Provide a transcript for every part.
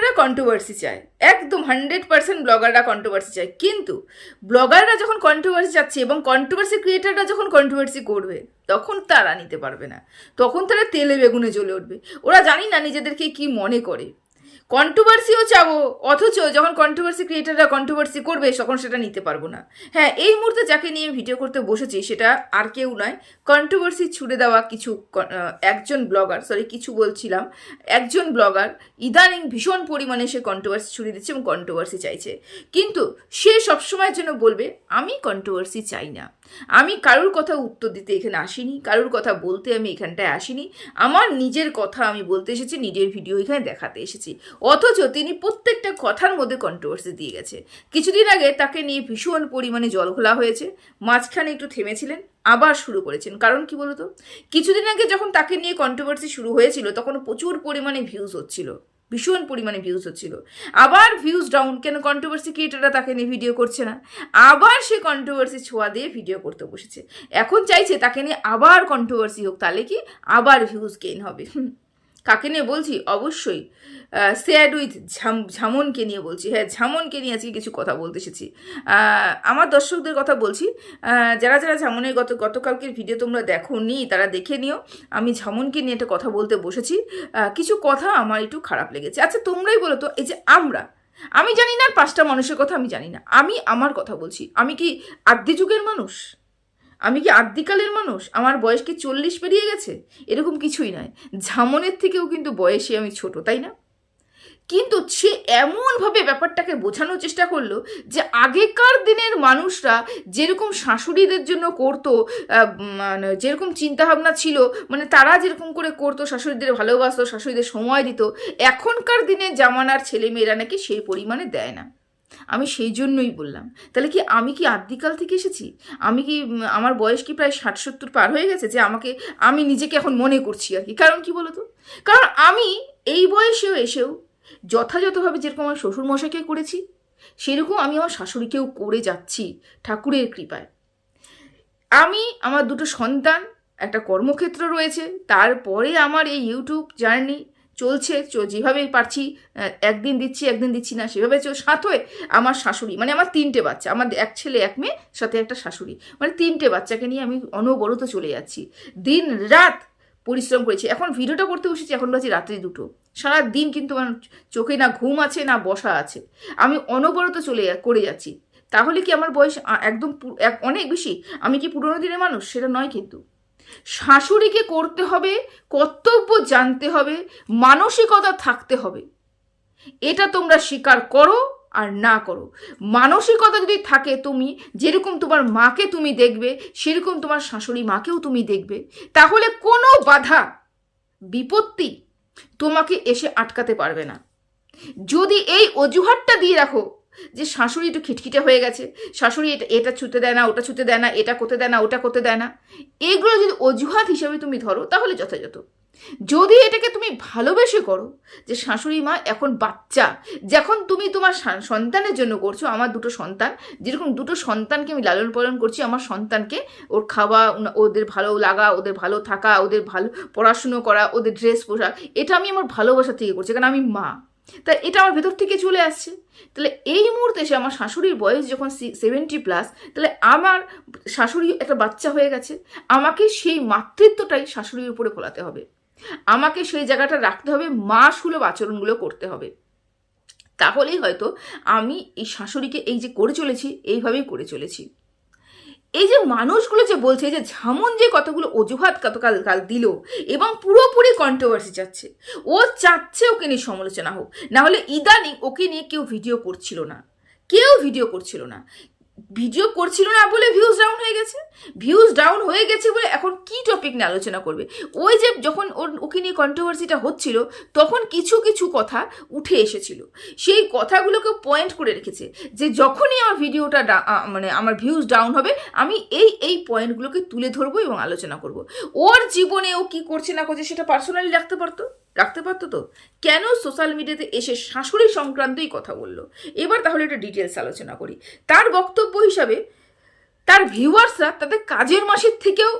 ব্লগাররা controversy চায়। একদম hundred percent ব্লগাররা controversy চায়। কিন্তু ব্লগাররা যখন কন্ট্রোভার্সি চাচ্ছে এবং কন্ট্রোভার্সি ক্রিয়েটাররা যখন কন্ট্রোভার্সি করবে, তখন তারা নিতে পারবে না। তখন তারা তেলে বেগুনে জ্বলে উঠবে। ওরা জানি না নিজেদেরকে কি মনে করে। কন্ট্রোভার্সিও চাবো, অথচ যখন কন্ট্রোভার্সি ক্রিয়েটাররা কন্ট্রোভার্সি করবে, তখন সেটা নিতে পারব না। হ্যাঁ এই মুহূর্তে যাকে নিয়ে ভিডিও করতে বসেছি, সেটা আর কেউ নয় কন্ট্রোভার্সি ছুড়ে দেওয়া কিছু একজন ব্লগার সরি কিছু বলছিলাম, একজন ব্লগার ইদানিং ভীষণ পরিমাণে সে কন্ট্রোভার্সি ছুড়ে দিচ্ছে এবং কন্ট্রোভার্সি চাইছে। কিন্তু সে সবসময়ের জন্য বলবে, আমি কন্ট্রোভার্সি চাই না। আমি কারোর কথা উত্তর দিতে এখানে আসিনি, কারোর কথা বলতে আমি এখানটায় আসিনি, আমার নিজের কথা আমি বলতে এসেছি, নিজের ভিডিও এখানে দেখাতে এসেছি। অথচ তিনি প্রত্যেকটা কথার মধ্যে কন্ট্রোভার্সি দিয়ে গেছে। কিছুদিন আগে তাকে নিয়ে ভীষণ পরিমাণে জল ঘোলা হয়েছে, মাঝখানে একটু থেমেছিলেন, আবার শুরু করেছেন। কারণ কি বলতো? কিছুদিন আগে যখন তাকে নিয়ে কন্ট্রোভার্সি শুরু হয়েছিল তখন প্রচুর পরিমাণে ভিউজ হচ্ছিল। ভীষণ পরিমাণে ভিউজ হচ্ছিল। আবার ভিউজ ডাউন কেন কন্ট্রোভার্সি ক্রিয়েটাররা তাকে নিয়ে ভিডিও করছে না? আবার সে কন্ট্রোভার্সি ছোঁয়া দিয়ে ভিডিও করতে বসেছে। এখন চাইছে তাকে নিয়ে আবার কন্ট্রোভার্সি হোক, তাহলে কি আবার ভিউজ গেইন হবে? কাকে নিয়ে বলছি? অবশ্যই স্যাড উইথ ঝাম, ঝামনকে নিয়ে বলছি। হ্যাঁ ঝামনকে নিয়ে আজকে কিছু কথা বলতে এসেছি। আমার দর্শকদের কথা বলছি। যারা যারা ঝামনের গত, গতকালকের ভিডিও তোমরা দেখো নি তারা দেখে নিও। আমি ঝামনকে নিয়ে একটা কথা বলতে বসেছি। কিছু কথা আমার একটু খারাপ লেগেছে। আচ্ছা তোমরাই বলো তো, এই যে আমরা, আমি জানি না আর পাঁচটা মানুষের কথা আমি জানি না। আমি আমার কথা বলছি। আমি কি আদ্যি যুগের মানুষ? আমি কি আদ্যিকালের মানুষ? আমার বয়স কি চল্লিশ পেরিয়ে গেছে? এরকম কিছুই নয়। ঝামনের থেকেও কিন্তু বয়সে আমি ছোট, তাই না? কিন্তু সে এমনভাবে ব্যাপারটাকে বোঝানোর চেষ্টা করল যে আগেকার দিনের মানুষরা যেরকম শাশুড়িদের জন্য করতো মানে যেরকম চিন্তাভাবনা ছিল মানে তারা যেরকম করে করতো, শাশুড়িদের ভালোবাসতো, শাশুড়িদের সময় দিত, এখনকার দিনের জামানার ছেলেমেয়েরা নাকি সেই পরিমাণে দেয় না। আমি সেই জন্যই বললাম, তাহলে কি আমি কি আদ্যিকাল থেকে এসেছি? আমি কি আমার বয়স কি প্রায় ষাট সত্তর পার হয়ে গেছে যে আমাকে, আমি নিজেকে এখন মনে করছি আর কি? কারণ কি বলতো? কারণ আমি এই বয়সেও এসেও যথাযথভাবে যেরকম আমার শ্বশুরমশাইকে করেছি, সেরকম আমি আমার শাশুড়িকেও করে যাচ্ছি ঠাকুরের কৃপায়। আমি, আমার দুটো সন্তান, একটা কর্মক্ষেত্র রয়েছে, তারপরে আমার এই ইউটিউব জার্নি চলছে যেভাবে পারছি একদিন দিচ্ছি একদিন দিচ্ছি না, সেভাবে চল সাথ হয়ে আমার শাশুড়ি মানে আমার তিনটে বাচ্চা, আমার এক ছেলে, এক মেয়ে, সাথে একটা শাশুড়ি মানে তিনটে বাচ্চাকে নিয়ে আমি অনবরত চলে যাচ্ছি। দিন রাত পরিশ্রম করেছি। এখন ভিডিওটা করতে বসেছি, এখন বাজে রাত্রি দুটো। সারা দিন কিন্তু আমার চোখে না ঘুম আছে, না বসা আছে। আমি অনবরত চলে করে যাচ্ছি। তাহলে কি আমার বয়স একদম অনেক বেশি? আমি কি পুরোনো দিনের মানুষ? সেটা নয় কিন্তু। শাশুড়িকে করতে হবে, কর্তব্য জানতে হবে, মানসিকতা থাকতে হবে। এটা তোমরা স্বীকার করো আর না করো। মানসিকতা যদি থাকে তুমি, যেরকম তোমার মাকে তুমি দেখবে, সেরকম তোমার শাশুড়ি মাকেও তুমি দেখবে। তাহলে কোনো বাধা, বিপত্তি তোমাকে এসে আটকাতে পারবে না। যদি এই অজুহাতটা দিয়ে রাখো যে শাশুড়ি একটু খিটখিটে হয়ে গেছে, শাশুড়ি এটা এটা ছুতে দেয় না, ওটা ছুতে দেয় না, এটা করতে দেয় না, ওটা করতে দেয় না, এগুলো যদি অজুহাত হিসেবে তুমি ধরো, তাহলে যথাযথ। যদি এটাকে তুমি ভালোবেসে করো যে শাশুড়ি মা এখন বাচ্চা, যখন তুমি তোমার সন্তানের জন্য করছ, আমার দুটো সন্তান, যেরকম দুটো সন্তানকে আমি লালন পালন করছি, আমার সন্তানকে ওর খাওয়া ওদের ভালো লাগা, ওদের ভালো থাকা, ওদের ভালো পড়াশুনো করা, ওদের ড্রেস পোশাক, এটা আমি আমার ভালোবাসা থেকে করছি, কারণ আমি মা। তা এটা আমার ভেতর থেকে চলে আসছে। তাহলে এই মুহূর্তে এসে আমার শাশুড়ির বয়স যখন সেভেন্টি প্লাস তাহলে আমার শাশুড়ি একটা বাচ্চা হয়ে গেছে, আমাকে সেই মাতৃত্বটাই শাশুড়ির উপরে ফোলাতে হবে। আমাকে সেই জায়গাটা রাখতে হবে, মা সুলভ আচরণগুলো করতে হবে। তাহলেই হয়তো আমি এই শাশুড়িকে এই যে করে চলেছি, এইভাবেই করে চলেছি। এই যে মানুষগুলো যে বলছে যে ঝামন যে কতগুলো অজুহাত গতকাল, কাল দিল এবং পুরোপুরি কন্ট্রোভার্সি চাচ্ছে ও চাচ্ছে ওকে নিয়ে সমালোচনা হোক। নাহলে ইদানিং ওকে নিয়ে কেউ ভিডিও করছিল না। কেউ ভিডিও করছিল না। ভিডিও করছিল না বলে ভিউজ ডাউন হয়ে গেছে। ভিউজ ডাউন হয়ে গেছে বলে এখন কি টপিক নিয়ে আলোচনা করবে? ওই যে যখন ওর ওকে নিয়ে কন্ট্রোভার্সিটা হচ্ছিল, তখন কিছু কিছু কথা উঠে এসেছিল। সেই কথাগুলোকে পয়েন্ট করে রেখেছে যে যখনই আমার ভিডিওটা মানে আমার ভিউজ ডাউন হবে, আমি এই এই পয়েন্টগুলোকে তুলে ধরবো এবং আলোচনা করব। ওর জীবনে ও কি করছে না করছে সেটা পার্সোনালি রাখতে পারতো? রাখতে পারতো তো? কেন সোশ্যাল মিডিয়াতে এসে শাশুড়ি সংক্রান্তই কথা বলল? এবার তাহলে এটা ডিটেলস আলোচনা করি। তার বক্তব্য হিসাবে তার ভিউয়ার্সরা তাদের কাজের মাসের থেকেও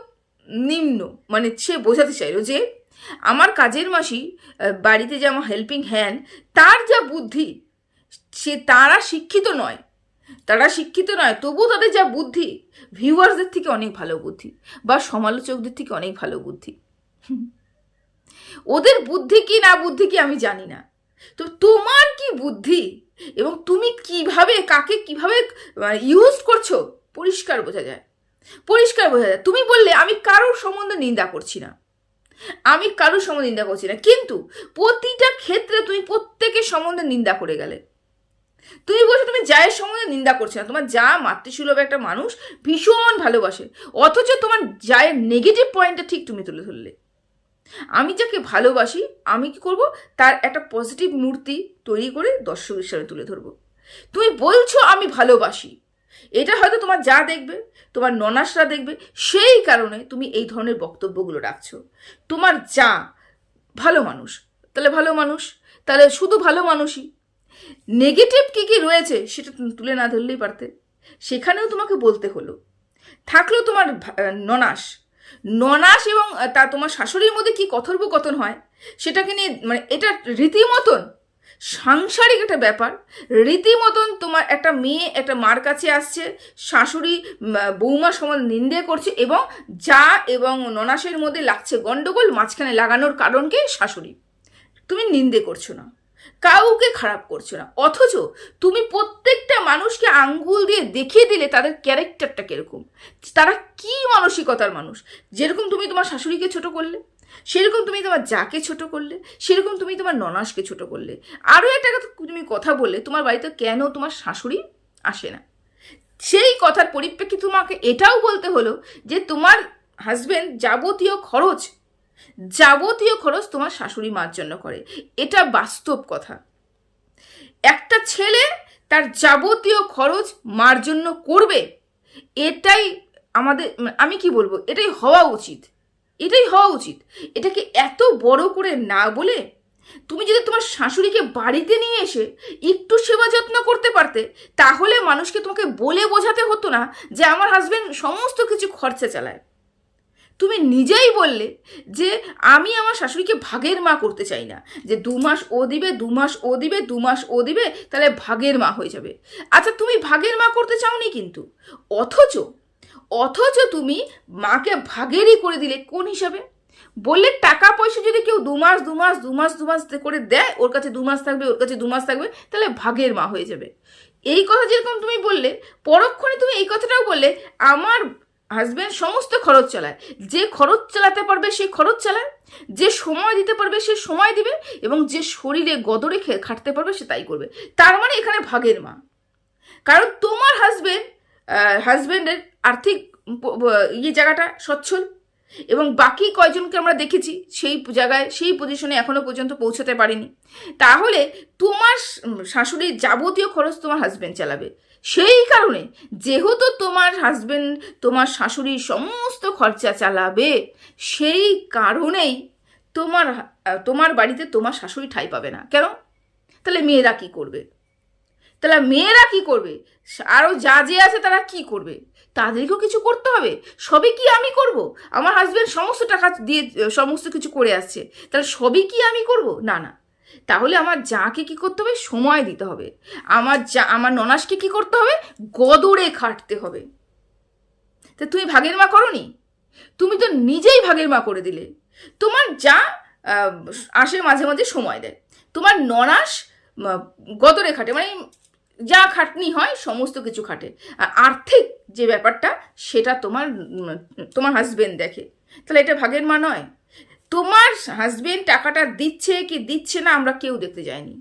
নিম্ন। মানে সে বোঝাতে চাইলো যে, আমার কাজের মাসি বাড়িতে যে আমার হেল্পিং হ্যান্ড তার যা বুদ্ধি, সে তারা শিক্ষিত নয়। তারা শিক্ষিত নয়, তবুও তাদের যা বুদ্ধি ভিউয়ার্সদের থেকে অনেক ভালো বুদ্ধি বা সমালোচকদের থেকে অনেক ভালো বুদ্ধি। ওদের বুদ্ধি কি না বুদ্ধি কি আমি জানি না। তো তোমার কি বুদ্ধি? এবং তুমি কীভাবে, কাকে কীভাবে ইউজ করছ? পরিষ্কার বোঝা যায়। পরিষ্কার বোঝা যায়। তুমি বললে, আমি কারোর সম্বন্ধে নিন্দা করছি না। আমি কারোর সম্বন্ধে নিন্দা করছি না। কিন্তু প্রতিটা ক্ষেত্রে তুমি প্রত্যেকের সম্বন্ধে নিন্দা করে গেলে। তুমি বলছো, তুমি জায়ের সম্বন্ধে নিন্দা করছ না। তোমার যা মাতৃসুলভ একটা মানুষ ভীষণ ভালোবাসে। অথচ তোমার জায়ের নেগেটিভ পয়েন্টটা ঠিক তুমি তুলে ধরলে। আমি যাকে ভালোবাসি, আমি কি করব? তার একটা পজিটিভ মূর্তি তৈরি করে দর্শকের সামনে তুলে ধরবো। তুমি বলছো আমি ভালোবাসি। এটা হয়তো তোমার যা দেখবে, তোমার ননাসরা দেখবে, সেই কারণে তুমি এই ধরনের বক্তব্যগুলো রাখছো। তোমার যা, ভালো মানুষ। তাহলে ভালো মানুষ, তাহলে শুধু ভালো মানুষই। নেগেটিভ কী কী রয়েছে সেটা তুলে না ধরলেই পারতে। সেখানেও তোমাকে বলতে হলো। থাকল তোমার ননাস। ননাস এবং তা তোমার শাশুড়ির মধ্যে কি কথোপকথন হয়? সেটাকে নিয়ে মানে এটা রীতিমতন সাংসারিক একটা ব্যাপার। রীতিমতন তোমার একটা মেয়ে, একটা মার কাছে আসছে, শাশুড়ি বৌমা সমান নিন্দে করছে এবং যা এবং ননাসের মধ্যে লাগছে গন্ডগোল, মাঝখানে লাগানোর কারণকে শাশুড়ি। তুমি নিন্দে করছ না। কাউকে খারাপ করছ না। অথচ তুমি প্রত্যেকটা মানুষকে আঙ্গুল দিয়ে দেখিয়ে দিলে তাদের ক্যারেক্টারটা কীরকম। তারা কি মানসিকতার মানুষ? যেরকম তুমি তোমার শাশুড়িকে ছোট করলে, সেরকম তুমি তোমার যাকে ছোট করলে, সেরকম তুমি তোমার ননাসকে ছোট করলে। আরও একটা কথা তুমি কথা বললে, তোমার বাড়িতে কেন তোমার শাশুড়ি আসে না? সেই কথার পরিপ্রেক্ষিতে তোমাকে এটাও বলতে হলো যে তোমার হাজব্যান্ড যাবতীয় খরচ যাবতীয় খরচ তোমার শাশুড়ি মার জন্য করে। এটা বাস্তব কথা। একটা ছেলে তার যাবতীয় খরচ মার জন্য করবে, এটাই আমাদের, আমি কি বলব, এটাই হওয়া উচিত। এটাই হওয়া উচিত। এটাকে এত বড় করে না বলে তুমি যদি তোমার শাশুড়িকে বাড়িতে নিয়ে এসে একটু সেবা যত্ন করতে পারতে, তাহলে মানুষকে তোমাকে বলে বোঝাতে হতো না যে আমার হাজবেন্ড সমস্ত কিছু খরচা চালায়। তুমি নিজেই বললে যে আমি আমার শাশুড়িকে ভাগের মা করতে চাই না। যে দু মাস ও দিবে, দু মাস ও দিবে, দু মাস ও দিবে, তাহলে ভাগের মা হয়ে যাবে। আচ্ছা তুমি ভাগের মা করতে চাওনি কিন্তু। অথচ অথচ তুমি মাকে ভাগেরই করে দিলে কোন হিসাবে? বললে টাকা পয়সা যদি কেউ দু মাস দু মাস দু মাস দু মাস করে দেয়, ওর কাছে দু মাস থাকবে, ওর কাছে দু মাস থাকবে, তাহলে ভাগের মা হয়ে যাবে। এই কথা যেরকম তুমি বললে, পরক্ষণে তুমি এই কথাটাও বললে, আমার হাজব্যান্ড সমস্ত খরচ চালায়। যে খরচ চালাতে পারবে, সে খরচ চালায়। যে সময় দিতে পারবে, সে সময় দিবে এবং যে শরীরে গদরে খাটতে পারবে, সে তাই করবে। তার মানে এখানে ভাগের মা কারণ তোমার হাজব্যান্ড হাজব্যান্ডের আর্থিক ইয়ে জায়গাটা সচ্ছল এবং বাকি কয়জনকে আমরা দেখেছি, সেই জায়গায়, সেই পজিশনে এখনও পর্যন্ত পৌঁছাতে পারিনি। তাহলে তোমার শাশুড়ির যাবতীয় খরচ তোমার হাজব্যান্ড চালাবে। সেই কারণে যেহেতু তোমার হাজবেন্ড তোমার শাশুড়ির সমস্ত খরচা চালাবে, সেই কারণেই তোমার তোমার বাড়িতে তোমার শাশুড়ি ঠাই পাবে না। কেন? তাহলে মেয়েরা কি করবে? তাহলে মেয়েরা কি করবে? আরও যা যে আছে তারা কি করবে? তাদেরকেও কিছু করতে হবে। সবই কি আমি করব? আমার হাজব্যান্ড সমস্ত টাকা দিয়ে, সমস্ত কিছু করে আসছে। তাহলে সবই কি আমি করব? না না। তাহলে আমার যাকে কি করতে হবে? সময় দিতে হবে। আমার যা, আমার ননাসকে কি করতে হবে? গদরে খাটতে হবে। তা তুমি ভাগের মা করনি? তুমি তো নিজেই ভাগের মা করে দিলে। তোমার যা আসে মাঝে মাঝে সময় দেয়। তোমার ননাস গদরে খাটে মানে যা খাটনি হয়, সমস্ত কিছু খাটে। আর আর্থিক যে ব্যাপারটা, সেটা তোমার তোমার হাজবেন্ড দেখে। তাহলে এটা ভাগের মা নয়? তোমার হাজবেন্ড টাকাটা দিচ্ছে কি দিচ্ছে না আমরা কেউ দেখতে যাইনি।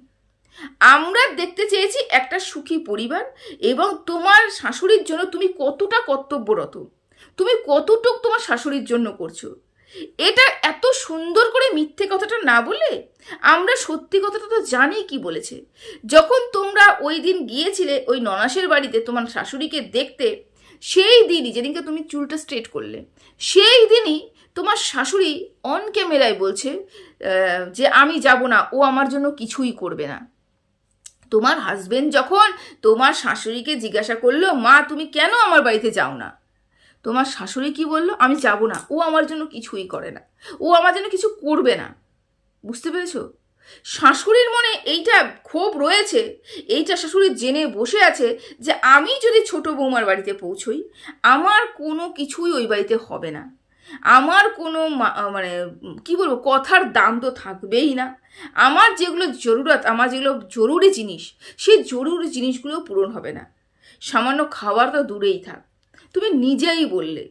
আমরা দেখতে চেয়েছি একটা সুখী পরিবার এবং তোমার শাশুড়ির জন্য তুমি কতটা কর্তব্যরত, তুমি কতটুক তোমার শাশুড়ির জন্য করছ। এটা এত সুন্দর করে মিথ্যে কথাটা না বলে আমরা সত্যি কথাটা তো জানি কি বলেছে। যখন তোমরা ওই দিন গিয়েছিলে ওই ননাসের বাড়িতে তোমার শাশুড়িকে দেখতে, সেই দিনই, যেদিনকে তুমি চুলটা স্ট্রেট করলে, সেই দিনই তোমার শাশুড়ি অন ক্যামেরায় বলছে যে আমি যাব না, ও আমার জন্য কিছুই করবে না। তোমার হাজবেন্ড যখন তোমার শাশুড়িকে জিজ্ঞাসা করল, মা, তুমি কেন আমার বাড়িতে যাও না? তোমার শাশুড়ি কি বলল, আমি যাব না, ও আমার জন্য কিছুই করে না, ও আমার জন্য কিছু করবে না। বুঝতে পেরেছ? শাশুড়ির মনে এইটা ক্ষোভ রয়েছে, এইটা শাশুড়ি জেনে বসে আছে যে আমি যদি ছোট বৌমার বাড়িতে পৌঁছই, আমার কোনো কিছুই ওই বাড়িতে হবে না। আমার কোনো মানে কি বলব, কথার দাম তো থাকবেই না। আমার যেগুলো জরুরত, আমার যেগুলো জরুরি জিনিস, সেই জরুরি জিনিসগুলো পূরণ হবে না। সামান্য খাবার তো দূরেই থাক। তুমি নিজেই বললে,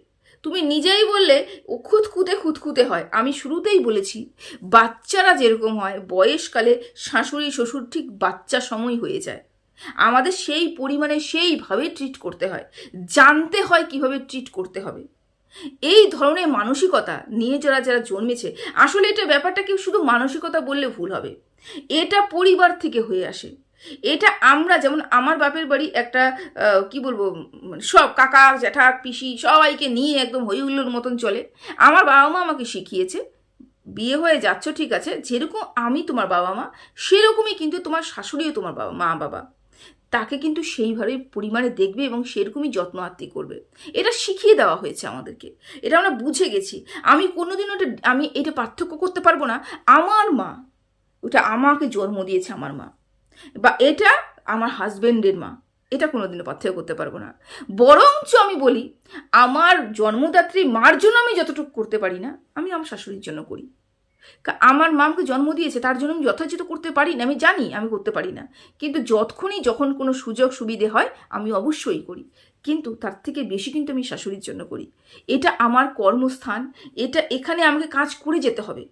তুমি নিজেই বললে ও খুঁতখুঁতে খুঁতখুঁতে হয়। আমি শুরুতেই বলেছি, বাচ্চারা যেরকম হয়, বয়সকালে শাশুড়ি, শ্বশুর ঠিক বাচ্চা সময় হয়ে যায়। আমাদের সেই পরিমাণে সেইভাবে ট্রিট করতে হয়। জানতে হয় কীভাবে ট্রিট করতে হবে। এই ধরনের মানসিকতা নিয়ে যারা যারা জন্মেছে, আসলে এটা ব্যাপারটা কেউ শুধু মানসিকতা বললে ভুল হবে। এটা পরিবার থেকে হয়ে আসে। এটা আমরা যেমন আমার বাপের বাড়ি একটা কি বলব মানে সব কাকা, জ্যাঠা, পিসি সবাইকে নিয়ে একদম হই হুল্লোর মতন চলে। আমার বাবা মা আমাকে শিখিয়েছে, বিয়ে হয়ে যাচ্ছ ঠিক আছে, যেরকম আমি তোমার বাবা মা, সেরকমই কিন্তু তোমার শাশুড়িও তোমার বাবা, মা বাবা। তাকে কিন্তু সেইভাবে পরিমাণে দেখবে এবং সেরকমই যত্ন আত্মি করবে। এটা শিখিয়ে দেওয়া হয়েছে আমাদেরকে। এটা আমরা বুঝে গেছি। আমি কোনোদিন ওটা, আমি এটা পার্থক্য করতে পারব না। আমার মা, ওটা আমাকে জন্ম দিয়েছে আমার মা। বা এটা আমার হাজবেন্ডের মা। এটা কোনোদিনও পার্থক্য করতে পারব না। বরঞ্চ আমি বলি, আমার জন্মদাত্রী মার জন্য আমি যতটুকু করতে পারি না, আমি আমার শাশুড়ির জন্য করি। আমার মা আমাকে জন্ম দিয়েছে, তার জন্য আমি যথাযথ করতে পারি না, আমি জানি আমি করতে পারি না। কিন্তু যতক্ষণই যখন কোনো সুযোগ সুবিধে হয়, আমি অবশ্যই করি। কিন্তু তার থেকে বেশি কিন্তু আমি শাশুড়ির জন্য করি। এটা আমার কর্মস্থান, এটা এখানে আমাকে কাজ করে যেতে হবে।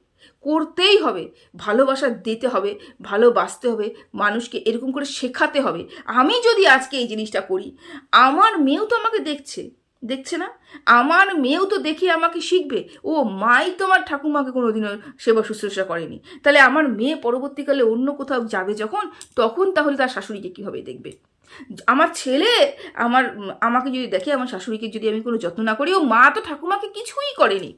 করতেই হবে, ভালোবাসা দিতে হবে, ভালোবাসতে হবে, মানুষকে এরকম করে শেখাতে হবে। আমি যদি আজকে এই জিনিসটা করি, আমার মেয়েও তো আমাকে দেখছে। দেখছে না? আমার মেয়েও তো দেখে আমাকে শিখবে। ও মাই তো আমার ঠাকুমাকে কোনো দিনও সেবা শুশ্রূষা করেনি। তাহলে আমার মেয়ে পরবর্তীকালে অন্য কোথাও যাবে যখন? তখন তাহলে তার শাশুড়িকে কীভাবে দেখবে? আমার ছেলে আমার, আমাকে যদি দেখে, আমার শাশুড়িকে যদি আমি কোনো যত্ন না করি, ও মা তো ঠাকুমাকে কিছুই করেনি।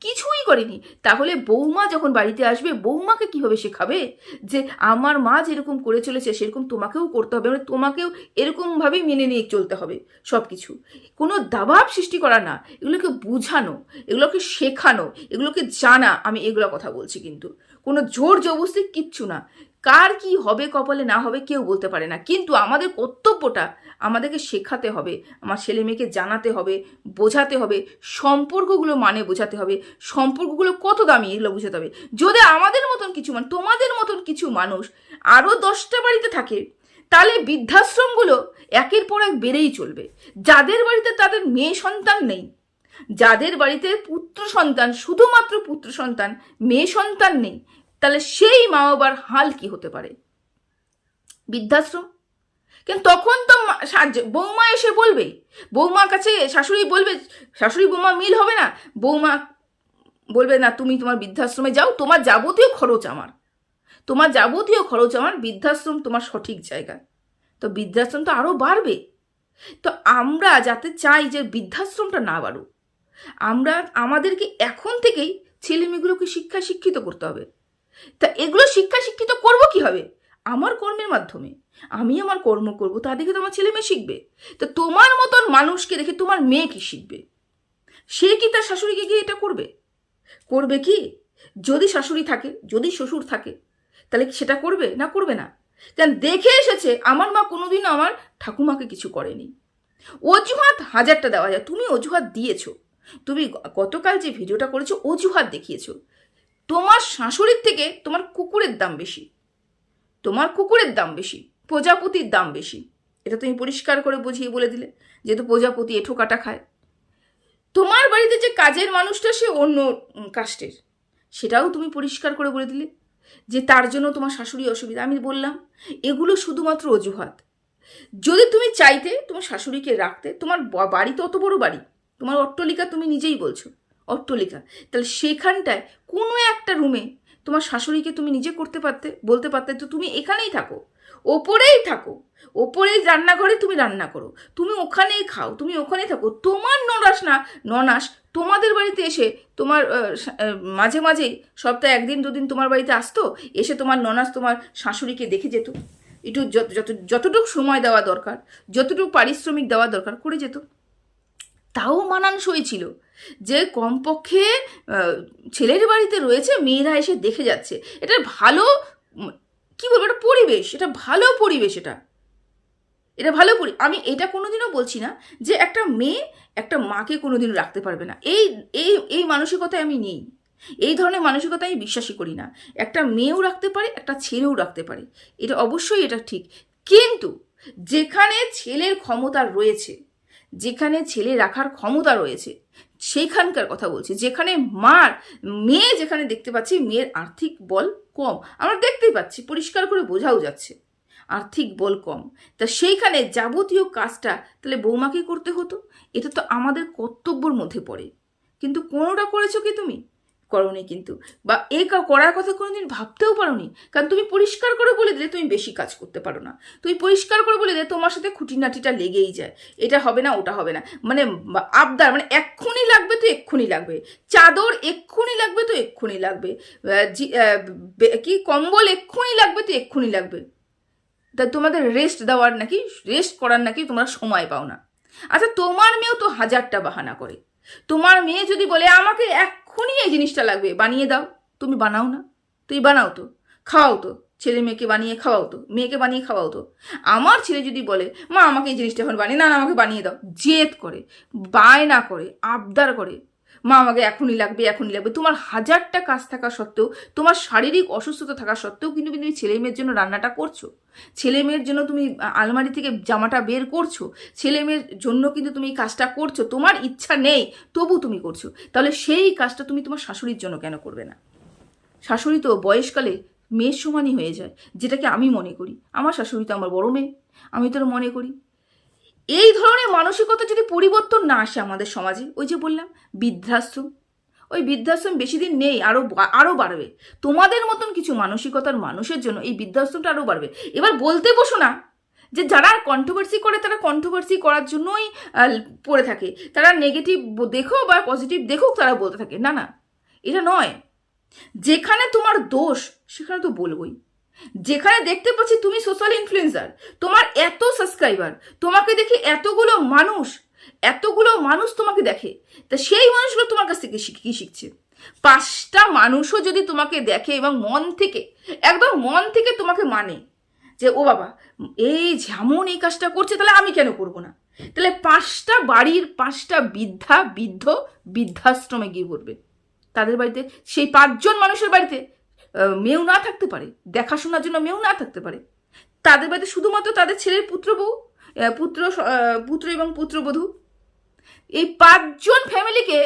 কিছুই করেনি। তাহলে বৌমা যখন বাড়িতে আসবে, বৌমাকে কীভাবে শেখাবে? যে আমার মা যেরকম করে চলেছে, সেরকম তোমাকেও করতে হবে। মানে তোমাকেও এরকমভাবেই মেনে নিয়ে চলতে হবে সব কিছু কোনো দাবাব সৃষ্টি করা না। এগুলোকে বোঝানো, এগুলোকে শেখানো, এগুলোকে জানা। আমি এগুলো কথা বলছি কিন্তু। কোনো জোর জবস্তি কিচ্ছু না। কার কি হবে, কপালে না হবে কেউ বলতে পারে না। কিন্তু আমাদের কর্তব্যটা আমাদেরকে শেখাতে হবে, আমার ছেলে মেয়েকে জানাতে হবে, বোঝাতে হবে, সম্পর্কগুলো মানে বোঝাতে হবে, সম্পর্কগুলো কত দামি এগুলো বোঝাতে হবে। যদি আমাদের মতন কিছু মানে তোমাদের মতন কিছু মানুষ আরও দশটা বাড়িতে থাকে, তাহলে বৃদ্ধাশ্রমগুলো একের পর এক বেড়েই চলবে। যাদের বাড়িতে তাদের মেয়ে সন্তান নেই, যাদের বাড়িতে পুত্র সন্তান, শুধুমাত্র পুত্র সন্তান, মেয়ে সন্তান নেই, তাহলে সেই মা বাবার হাল কি হতে পারে? বৃদ্ধাশ্রম কিন্তু তখন তো বৌমা এসে বলবে, বৌমার কাছে শাশুড়ি বলবে, শাশুড়ি বৌমা মিল হবে না, বৌমা বলবে, না, তুমি তোমার বৃদ্ধাশ্রমে যাও, তোমার যাবতীয় খরচ আমার, তোমার যাবতীয় খরচ আমার, বৃদ্ধাশ্রম তোমার সঠিক জায়গা, তো বৃদ্ধাশ্রম তো আরও বাড়বে, তো আমরা যাতে চাই যে বৃদ্ধাশ্রমটা না বাড়ুক, আমরা, আমাদেরকে এখন থেকেই ছেলে মেয়েগুলোকে শিক্ষা শিক্ষিত করতে হবে, তা এগুলো শিক্ষা শিক্ষিত করব কি হবে আমার কর্মের মাধ্যমে আমি আমার কর্ম করব, তা দেখে তোমার ছেলে মেয়ে শিখবে। তো তোমার মতন মানুষকে দেখে তোমার মেয়ে কি শিখবে? সে কি তার শাশুড়িকে গিয়ে এটা করবে? করবে কি? যদি শাশুড়ি থাকে, যদি শ্বশুর থাকে, তাহলে কি সেটা করবে না করবে না? কারণ দেখে এসেছে, আমার মা কোনোদিনও আমার ঠাকুমাকে কিছু করেনি। অজুহাত হাজারটা দেওয়া যায়, তুমি অজুহাত দিয়েছ। তুমি গতকাল যে ভিডিওটা করেছ, অজুহাত দেখিয়েছো। তোমার শাশুড়ির থেকে তোমার কুকুরের দাম বেশি। তোমার কুকুরের দাম বেশি। প্রজাপতির দাম বেশি। এটা তুমি পরিষ্কার করে বুঝিয়ে বলে দিলে, যেহেতু প্রজাপতি এঠো কাটা খায়। তোমার বাড়িতে যে কাজের মানুষটা, সে অন্য কাস্টের। সেটাও তুমি পরিষ্কার করে বলে দিলে, যে তার জন্য তোমার শাশুড়ি অসুবিধা। আমি বললাম, এগুলো শুধুমাত্র অজুহাত। যদি তুমি চাইতে তোমার শাশুড়িকে রাখতে, তোমার বাড়ি তো অত বড় বাড়ি। তোমার অট্টলিকা তুমি নিজেই বলছো, অট্টলিকা। তাহলে সেখানটায় কোনো একটা রুমে তোমার শাশুড়িকে তুমি নিজে করতে পারতে, বলতে পারতে তো তুমি এখানেই থাকো। ওপরেই থাকো। ওপরেই রান্নাঘরে তুমি রান্না করো। তুমি ওখানেই খাও, তুমি ওখানেই থাকো। তোমার ননাস না, ননাস তোমাদের বাড়িতে এসে তোমার মাঝে মাঝেই সপ্তাহে একদিন, দুদিন তোমার বাড়িতে আসতো, এসে তোমার ননাস তোমার শাশুড়িকে দেখে যেত। একটু যত যত, যতটুকু সময় দেওয়া দরকার, যতটুকু পারিশ্রমিক দেওয়া দরকার করে যেত। তাও মানানসই ছিল যে কমপক্ষে ছেলের বাড়িতে রয়েছে, মেয়েরা এসে দেখে যাচ্ছে। এটা ভালো কি বলব? এটা পরিবেশ, এটা ভালো পরিবেশ এটা। এটা ভালো পরি, আমি এটা কোনোদিনও বলছি না যে একটা মেয়ে একটা মাকে কোনোদিন রাখতে পারবে না। এই এই এই মানসিকতায় আমি নেই। এই ধরনের মানসিকতা আমি বিশ্বাসই করি না। একটা মেয়েও রাখতে পারে, একটা ছেলেও রাখতে পারে। এটা অবশ্যই এটা ঠিক। কিন্তু যেখানে ছেলের ক্ষমতা রয়েছে, যেখানে ছেলে রাখার ক্ষমতা রয়েছে সেইখানকার কথা বলছি, যেখানে মার, মেয়ে যেখানে দেখতে পাচ্ছি, মেয়ের আর্থিক বল কম। আমরা দেখতেই পাচ্ছি, পরিষ্কার করে বোঝাও যাচ্ছে, আর্থিক বল কম। তা সেইখানে যাবতীয় কাজটা তাহলে বৌমাকে করতে হতো? এটা তো আমাদের কর্তব্যর মধ্যে পড়ে। কিন্তু কোনোটা করেছ কি তুমি? করনি কিন্তু। বা এ করার কথা কোনোদিন ভাবতেও পারোনি? কারণ তুমি পরিষ্কার করে বলে দিলে তুমি বেশি কাজ করতে পারো না। তুমি পরিষ্কার করে বলে দিলে তোমার সাথে খুঁটিনাটিটা লেগেই যায়। এটা হবে না, ওটা হবে না। মানে আবদার মানে এক্ষুনি লাগবে তো এক্ষুনি লাগবে। চাদর এক্ষুনি লাগবে তো এক্ষুনি লাগবে। কি, কম্বল এক্ষুনি লাগবে তো এক্ষুনি লাগবে। তা তোমাদের রেস্ট দেওয়ার নাকি রেস্ট করার নাকি তোমরা সময় পাও না। আচ্ছা তোমার মেয়েও তো হাজারটা বাহানা করে। তোমার মেয়ে যদি বলে, আমাকে এক্ষুনি এই জিনিসটা লাগবে, বানিয়ে দাও। তুমি বানাও না। তুই বানাও তো। খাওয়াও তো। ছেলে মেয়েকে বানিয়ে খাওয়াও তো। মেয়েকে বানিয়ে খাওয়াও তো। আমার ছেলে যদি বলে, মা, আমাকে এই জিনিসটা এখন বানিয়ে, না আমাকে বানিয়ে দাও। জেদ করে, বায়না করে, আবদার করে মা আমাকে এখনই লাগবে এখনই লাগবে। তোমার হাজারটা কাজ থাকা সত্ত্বেও, তোমার শারীরিক অসুস্থতা থাকা সত্ত্বেও কিন্তু তুমি ছেলে মেয়ের জন্য রান্নাটা করছ। ছেলে মেয়ের জন্য তুমি আলমারি থেকে জামাটা বের করছ। ছেলে মেয়ের জন্য কিন্তু তুমি এই কাজটা করছ। তোমার ইচ্ছা নেই, তবু তুমি করছ। তাহলে সেই কাজটা তুমি তোমার শাশুড়ির জন্য কেন করবে না? শাশুড়ি তো বয়সকালে মেয়ের সমানই হয়ে যায়, যেটাকে আমি মনে করি। আমার শাশুড়ি তো আমার বড় মেয়ে, আমি তো মনে করি। এই ধরনের মানসিকতা যদি পরিবর্তন না আসে আমাদের সমাজে, ওই যে বললাম, বৃদ্ধাশ্রম। ওই বৃদ্ধাশ্রম বেশি দিন নেই আরও আরও বাড়বে। তোমাদের মতন কিছু মানসিকতার মানুষের জন্য এই বৃদ্ধাশ্রমটা আরও বাড়বে। এবার বলতে বসো না যে যারা কন্ট্রোভার্সি করে, তারা কন্ট্রোভার্সি করার জন্যই পড়ে থাকে। তারা নেগেটিভ দেখো বা পজিটিভ দেখুক, তারা বলতে থাকে। না না, এটা নয়। যেখানে তোমার দোষ, সেখানে তো বলবোই। যেখানে দেখতে পাচ্ছি তুমি সোশ্যাল ইনফ্লুয়েন্সার তোমার এত সাবস্ক্রাইবার তোমাকে দেখে এতগুলো মানুষ এতগুলো মানুষ তোমাকে দেখে, তা সেই মানুষগুলো তোমার কাছ থেকে কি শিখছে? পাঁচটা মানুষও যদি তোমাকে দেখে এবং মন থেকে, একদম মন থেকে তোমাকে মানে যে, ও বাবা, এই যেমন এই কাজটা করছে, তাহলে আমি কেন করব না? তাহলে পাঁচটা বাড়ির পাঁচটা বৃদ্ধা, বৃদ্ধ বৃদ্ধাশ্রমে গিয়ে পড়বে। তাদের বাড়িতে, সেই পাঁচজন মানুষের বাড়িতে মেয়েও না থাকতে পারে, দেখাশোনার জন্য মেয়েও না থাকতে পারে। তাদের বাড়িতে শুধুমাত্র তাদের ছেলের পুত্র বউ পুত্র পুত্র এবং পুত্রবধূ। এই পাঁচজন ফ্যামিলিকে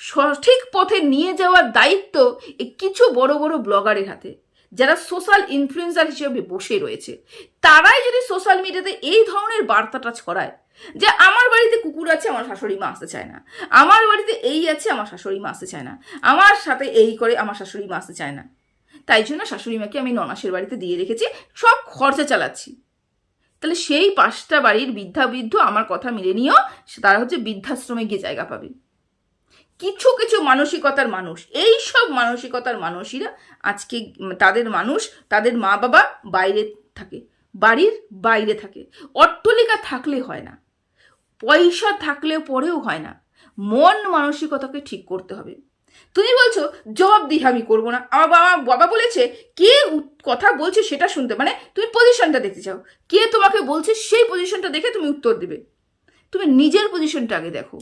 সঠিক পথে নিয়ে যাওয়ার দায়িত্ব এই কিছু বড় বড় ব্লগারের হাতে, যারা সোশ্যাল ইনফ্লুয়েন্সার হিসেবে বসে রয়েছে। তারাই যদি সোশ্যাল মিডিয়াতে এই ধরনের বার্তাটা ছড়ায় যে, আমার বাড়িতে কুকুর আছে, আমার শাশুড়ি মা আসতে চায় না। আমার বাড়িতে এই আছে, আমার শাশুড়ি মা আসতে চায় না। আমার সাথে এই করে, আমার শাশুড়ি মা আসতে চায় না। তাই জন্য শাশুড়ি মাকে আমি ননাসের বাড়িতে দিয়ে রেখেছি, সব খরচা চালাচ্ছি। তাহলে সেই পাঁচটা বাড়ির বৃদ্ধা বৃদ্ধ আমার কথা মিলে নিয়েও তারা হচ্ছে বৃদ্ধাশ্রমে গিয়ে জায়গা পাবে। কিছু কিছু মানসিকতার মানুষ, এই সব মানসিকতার মানুষেরা আজকে তাদের মানুষ, তাদের মা বাবা বাইরে থাকে, বাড়ির বাইরে থাকে। অট্টলিকা থাকলে হয় না, পয়সা থাকলেও পরেও হয় না। মন মানসিকতাকে ঠিক করতে হবে। তুমি বলছো, জবাব দিই আমি করব না। আমার বাবা বাবা বলেছে, কে কথা বলছে সেটা শুনতে। মানে তুমি পজিশনটা দেখতে চাও। কে তোমাকে বলছে সেই পজিশনটা দেখে তুমি উত্তর দেবে। তুমি নিজের পজিশনটা আগে দেখো।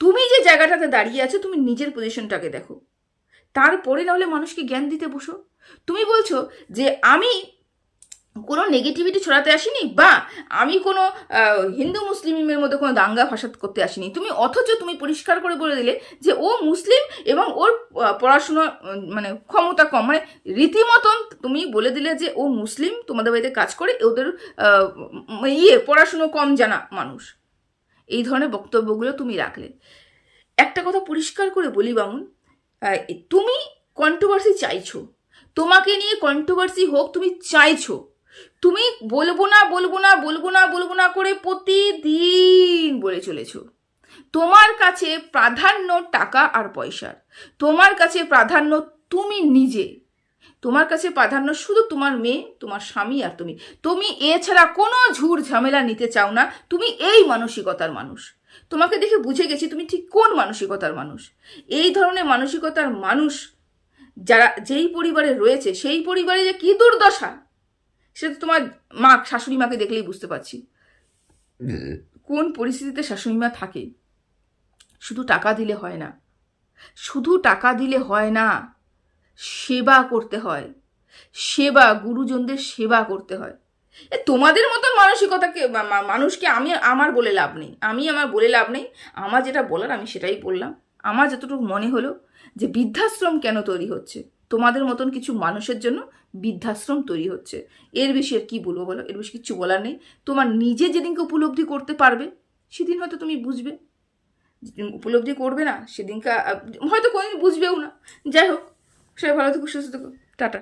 তুমি যে জায়গাটাতে দাঁড়িয়ে আছো, তুমি নিজের পজিশনটাকে দেখো। তারপরে নাহলে মানুষকে জ্ঞান দিতে বসো। তুমি বলছো যে, আমি কোনো নেগেটিভিটি ছড়াতে আসিনি? বা আমি কোনো হিন্দু মুসলিমের মধ্যে কোনো দাঙ্গা ফাসাদ করতে আসিনি। তুমি অথচ তুমি পরিষ্কার করে বলে দিলে যে ও মুসলিম এবং ওর পড়াশোনা মানে ক্ষমতা কম। মানে রীতিমতন তুমি বলে দিলে যে ও মুসলিম, তোমাদের বাড়িতে কাজ করে, ওদের ইয়ে পড়াশুনো কম জানা মানুষ। এই ধরনের বক্তব্যগুলো তুমি রাখলে। একটা কথা পরিষ্কার করে বলি বামুন তুমি কন্ট্রোভার্সি চাইছো। তোমাকে নিয়ে কন্ট্রোভার্সি হোক, তুমি চাইছো। তুমি বলব না বলব না বলব না বলব না করে প্রতিদিন বলে চলেছো। তোমার কাছে প্রাধান্য টাকা আর পয়সার। তোমার কাছে প্রাধান্য তুমি নিজে। তোমার কাছে প্রাধান্য শুধু তোমার মেয়ে, তোমার স্বামী আর তুমি। তুমি এছাড়া কোনো ঝুর ঝামেলা নিতে চাও না। তুমি এই মানসিকতার মানুষ। তোমাকে দেখে বুঝে গেছি তুমি ঠিক কোন মানসিকতার মানুষ। এই ধরনের মানসিকতার মানুষ যারা যেই পরিবারে রয়েছে, সেই পরিবারে যে কী দুর্দশা। সেটা তো তোমার মা শাশুড়ি মাকে দেখলেই বুঝতে পারছি। কোন পরিস্থিতিতে শাশুড়ি মা থাকে? শুধু টাকা দিলে হয় না। শুধু টাকা দিলে হয় না সেবা করতে হয়। সেবা গুরুজনদের সেবা করতে হয়। এ তোমাদের মতন মানসিকতাকে মানুষকে আমি আমার বলে লাভ নেই। আমি আমার বলে লাভ নেই। আমার যেটা বলার আমি সেটাই বললাম। আমার যতটুকু মনে হলো যে বৃদ্ধাশ্রম কেন তৈরি হচ্ছে? তোমাদের মতন কিছু মানুষের জন্য বৃদ্ধাশ্রম তৈরি হচ্ছে। এর বেশি আর কী বলব বলো? এর বেশি কিছু বলার নেই। তোমার নিজে যেদিনকে উপলব্ধি করতে পারবে, সেদিন হয়তো তুমি বুঝবে। উপলব্ধি করবে না, সেদিনকে হয়তো কোনোদিন বুঝবেও না। যাই হোক, সবাই ভালো থেকো, সুস্থ থেকো। টাটা।